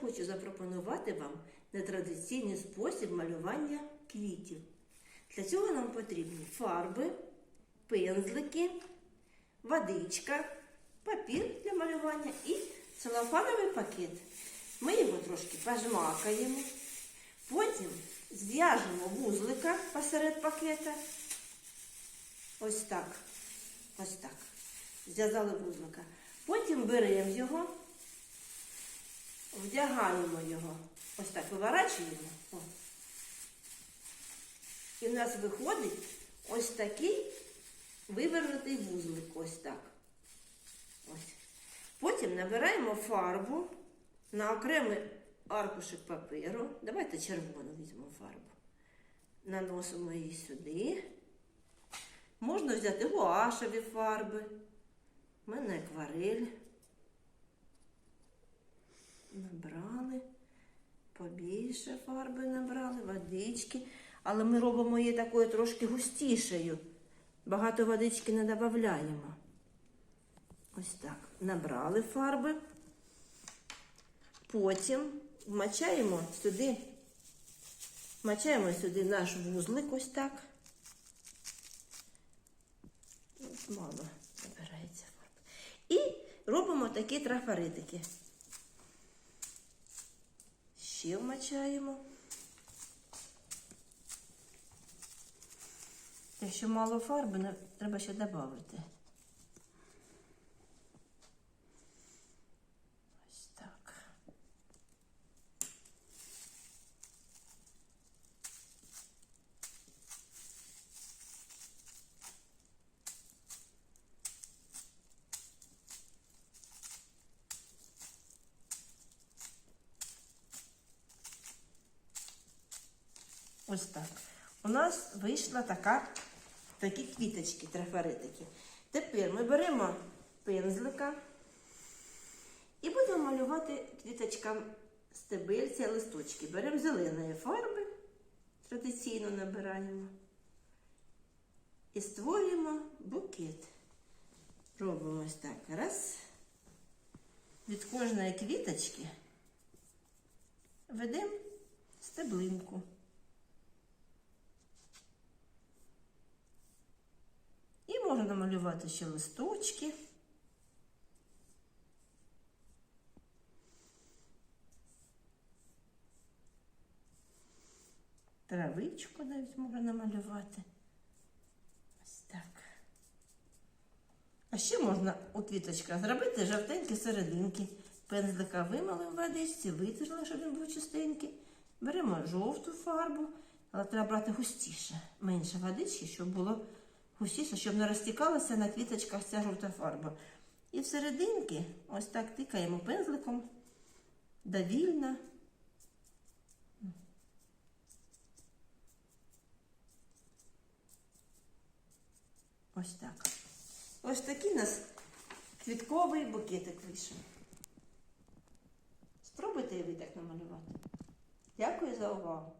хочу запропонувати вам нетрадиційний спосіб малювання квітів. Для цього нам потрібні фарби, пензлики, водичка, папір для малювання і целофановий пакет. Ми його трошки пожмакаємо, потім зв'яжемо вузлика посеред пакета. Ось так. Ось так. Зв'язали вузлика. Потім беремо його, вдягаємо його. Ось так виворачуємо. О. І в нас виходить ось такий вивернутий вузлик. Ось так. Ось. Потім набираємо фарбу на окремий аркушик паперу. Давайте червону візьмемо фарбу. Наносимо її сюди. Можна взяти гуашеві фарби. У мене акварель. Набрали. Побільше фарби набрали, водички. Але ми робимо її такою трошки густішою. Багато водички не додаємо. Ось так. Набрали фарби. Потім вмачаємо сюди, вмачаємо сюди наш вузлик ось так. Мало набирається фарби. І робимо такі трафаретики. Ще вмачаємо. Якщо мало фарби, треба ще додати. Ось так. Ось так. У нас вийшла така, такі квіточки, трафаретики. Тепер ми беремо пензлика і будемо малювати квіточкам стебельця, листочки. Беремо зеленої фарби, традиційно набираємо. І створюємо букет. Робимо ось так. Раз. Від кожної квіточки ведемо стеблинку. І можна намалювати ще листочки. Травичку навіть можна намалювати. Ось так. А ще можна у квіточках зробити жовтенькі серединки. Пензлика вимили в водичці, витерли, щоб він був чистенький. Беремо жовту фарбу, але треба брати густіше, менше водички, щоб було густіше, щоб не розтікалася на квіточках ця жовта фарба. І всерединки ось так тикаємо пензликом довільно. Ось так. Ось такий у нас квітковий букетик вийшов. Спробуйте ви так намалювати. Дякую за увагу.